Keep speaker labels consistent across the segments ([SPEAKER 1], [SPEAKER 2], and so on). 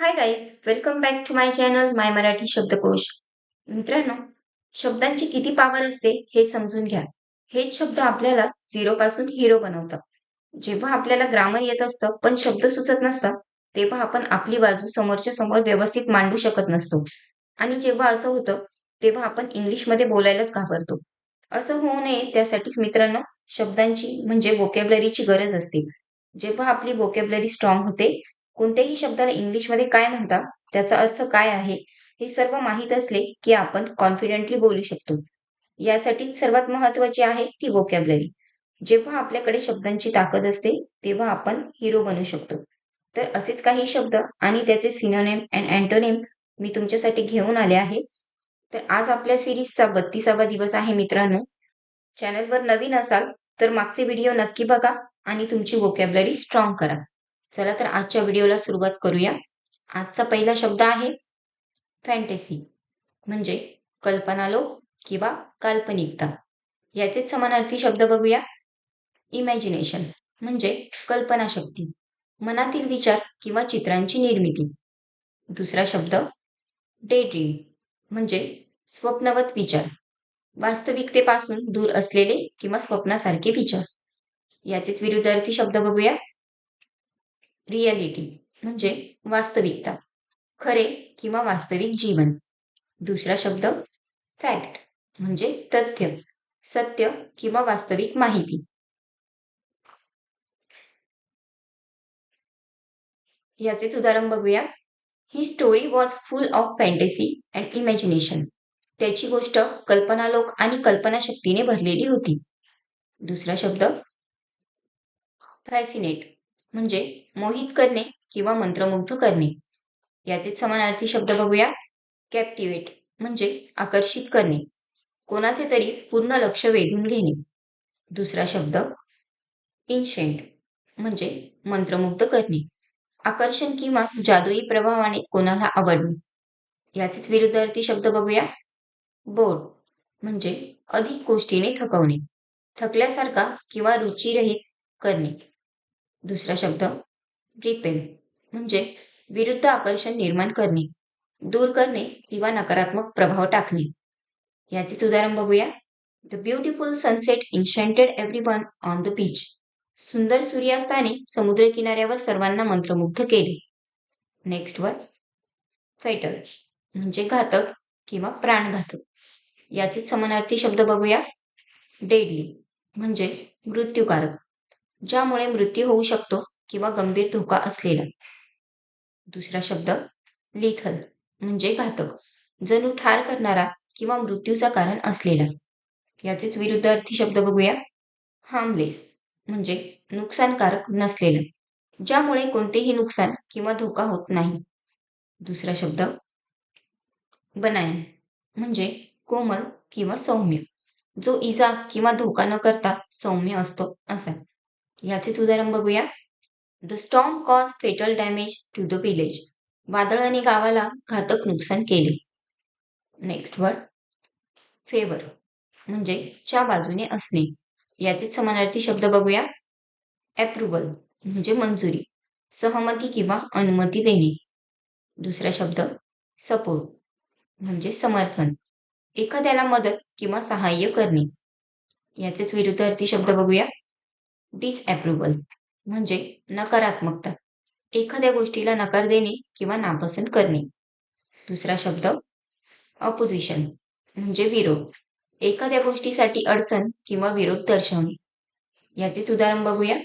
[SPEAKER 1] Hi guys welcome back to my channel my Marathi शब्दकोश मित्रांनो शब्दांची किती पावर असते हे समजून घ्या. हेच शब्द आपल्याला झिरो पासून हिरो बनवतात. जेव्हा आपल्याला ग्रामर येत असतं पण शब्द सुचत नसतात तेव्हा आपण आपली बाजू समोरच्या समोर व्यवस्थित मांडू शकत नसतो. आणि जेव्हा असं होतं तेव्हा आपण इंग्लिशमध्ये बोलायलाच घाबरतो. असं होऊ नये त्यासाठीच मित्रांनो शब्दांची म्हणजे वोकॅबलरीची गरज असते. जेव्हा आपली वोकॅबलरी स्ट्रॉंग होते कोणत्याही शब्दाला इंग्लिशमध्ये काय म्हणतात त्याचा अर्थ काय आहे हे सर्व माहीत असले की आपण कॉन्फिडेंटली बोलू शकतो. यासाठी सर्वात महत्वाची आहे ती वोकॅबलरी जेव्हा आपल्याकडे शब्दांची ताकद असते तेव्हा आपण हिरो बनू शकतो. तर असेच काही शब्द आणि त्याचे सिनोनेम अँड अँटोनेम मी तुमच्यासाठी घेऊन आले आहे. तर आज आपल्या सिरीजचा बत्तीसावा दिवस आहे मित्रांनो. चॅनलवर नवीन असाल तर मागचे व्हिडिओ नक्की बघा आणि तुमची वोकॅबलरी स्ट्रॉंग करा. चला तर आजच्या व्हिडिओला सुरुवात करूया. आजचा पहिला शब्द आहे फॅन्टेसी म्हणजे कल्पनालोक किंवा काल्पनिकता. याचेच समानार्थी शब्द बघूया. इमॅजिनेशन म्हणजे कल्पनाशक्ती मनातील विचार किंवा चित्रांची निर्मिती. दुसरा शब्द डे ड्रीम म्हणजे स्वप्नवत विचार वास्तविकतेपासून दूर असलेले किंवा स्वप्नासारखे विचार. याचेच विरुद्धार्थी शब्द बघूया. रियालिटी म्हणजे वास्तविकता. खरे किंवा वास्तविक जीवन. दुसरा शब्द फॅक्ट म्हणजे तथ्य सत्य किंवा वास्तविक माहिती. याचेच उदाहरण बघूया. ही story was full of fantasy and imagination त्याची गोष्ट कल्पनालोक आणि कल्पनाशक्तीने भरलेली होती. दुसरा शब्द फॅसिनेट म्हणजे मोहित करणे किंवा मंत्रमुग्ध करणे. याचे समानार्थी शब्द बघूया. कॅप्टिवेट म्हणजे आकर्षित करणे. कोणाचे तरी पूर्ण लक्ष वेधून घेणे. दुसरा शब्द इन्शेंट म्हणजे मंत्रमुग्ध करणे. आकर्षण किंवा जादुई प्रभावाने कोणाला आवडणे. याचेच विरुद्धार्थी शब्द बघूया. बोर म्हणजे अधिक गोष्टीने थकवणे. थकल्यासारखा किंवा रुचिरहित करणे. दुसरा शब्द रिपेल म्हणजे विरुद्ध आकर्षण निर्माण करणे दूर करणे किंवा नकारात्मक प्रभाव टाकणे. याचेच उदाहरण बघूया. The beautiful sunset enchanted every one on the beach सुंदर सूर्यास्ताने समुद्र किनाऱ्यावर सर्वांना मंत्रमुग्ध केले. नेक्स्ट वर फेटल म्हणजे घातक किंवा प्राणघातक. याचेच समानार्थी शब्द बघूया. डेडली म्हणजे मृत्यूकारक. ज्यामुळे मृत्यू होऊ शकतो किंवा गंभीर धोका असलेला. दुसरा शब्द लिथल म्हणजे घातक जणू ठार करणारा किंवा मृत्यूचा कारण असलेला. याचेच विरुद्धार्थी शब्द बघूया. हार्मलेस म्हणजे नुकसानकारक नसलेलं ज्यामुळे कोणतेही नुकसान किंवा धोका होत नाही. दुसरा शब्द बनायन म्हणजे कोमल किंवा सौम्य जो इजा किंवा धोका न करता सौम्य असतो असा. याचेच उदाहरण बघूया. The storm cause fatal damage to the village वादळाने गावाला घातक नुकसान केले. नेक्स्ट वर्ड फेवर म्हणजे च्या बाजूने असणे. याचेच समानार्थी शब्द बघूया. अप्रुव्हल म्हणजे मंजुरी. सहमती किंवा अनुमती देणे. दुसरा शब्द. सपोर्ट म्हणजे समर्थन. एखाद्याला मदत किंवा सहाय्य करणे. याचेच विरुद्धार्थी शब्द बघूया. डिसअप्रुव्हल म्हणजे नकारात्मकता. एखाद्या गोष्टीला नकार देणे किंवा नापसंत करणे. दुसरा शब्द अपोजिशन म्हणजे विरोध. एखाद्या गोष्टीसाठी अडचण किंवा विरोध दर्शवणे. याचेच उदाहरण बघूया.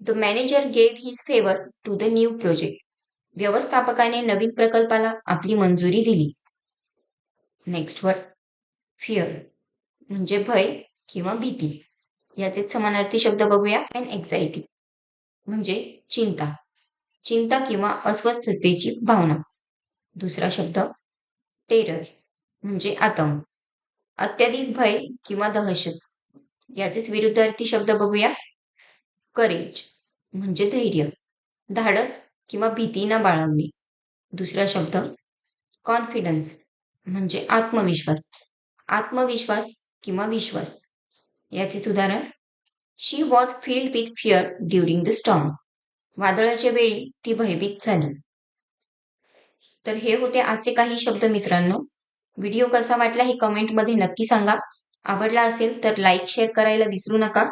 [SPEAKER 1] The manager gave his favour to the new project व्यवस्थापकाने नवीन प्रकल्पाला आपली मंजुरी दिली. नेक्स्ट वर्ड फिअर म्हणजे भय किंवा भीती. याचेच समानार्थी शब्द बघूया. अँड एक्झायटी म्हणजे चिंता. चिंता किंवा अस्वस्थतेची भावना. दुसरा शब्द टेरर म्हणजे आतंक. अत्याधिक भय किंवा दहशत. याचेच विरुद्धार्थी शब्द बघूया. करेज म्हणजे धैर्य. धाडस किंवा भीती न बाळगणे. दुसरा शब्द कॉन्फिडन्स म्हणजे आत्मविश्वास. आत्मविश्वास किंवा विश्वास. याचेच उदाहरण. She was filled with fear during the storm वादळाच्या वेळी ती भयभीत झाली. तर हे होते आजचे काही शब्द मित्रांनो. व्हिडिओ कसा वाटला हे कमेंटमध्ये नक्की सांगा. आवडला असेल तर लाईक शेअर करायला विसरू नका.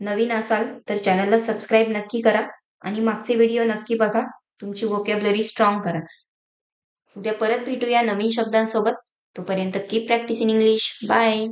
[SPEAKER 1] नवीन असाल तर चॅनलला सबस्क्राईब नक्की करा आणि मागचे व्हिडिओ नक्की बघा. तुमची वोकॅबलरी स्ट्रॉंग करा. उद्या परत भेटूया नवीन शब्दांसोबत. तोपर्यंत keep practice in English bye